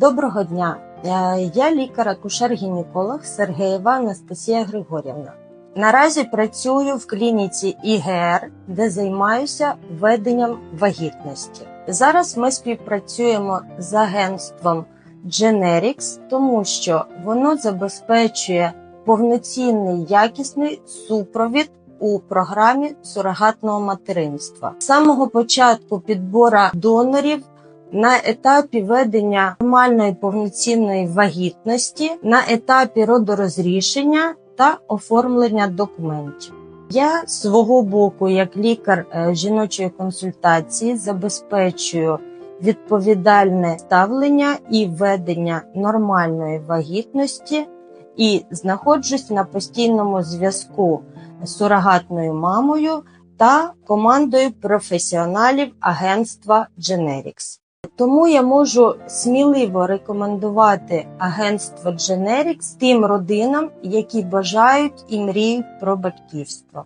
Доброго дня! Е, Я лікар-акушер-гінеколог Сергеєва Анастасія Григорівна. Наразі працюю в клініці ІГР, де займаюся веденням вагітності. Зараз ми співпрацюємо з агентством Generics, тому що воно забезпечує повноцінний якісний супровід у програмі сурогатного материнства. З самого початку підбора донорів на етапі ведення нормальної повноцінної вагітності, на етапі родорозрішення та оформлення документів. Я з свого боку, як лікар е, жіночої консультації, забезпечую відповідальне ставлення і ведення нормальної вагітності і знаходжусь на постійному зв'язку з сурогатною мамою та командою професіоналів агентства Generics. Тому я можу сміливо рекомендувати агентство Generics тим родинам, які бажають і мріють про батьківство.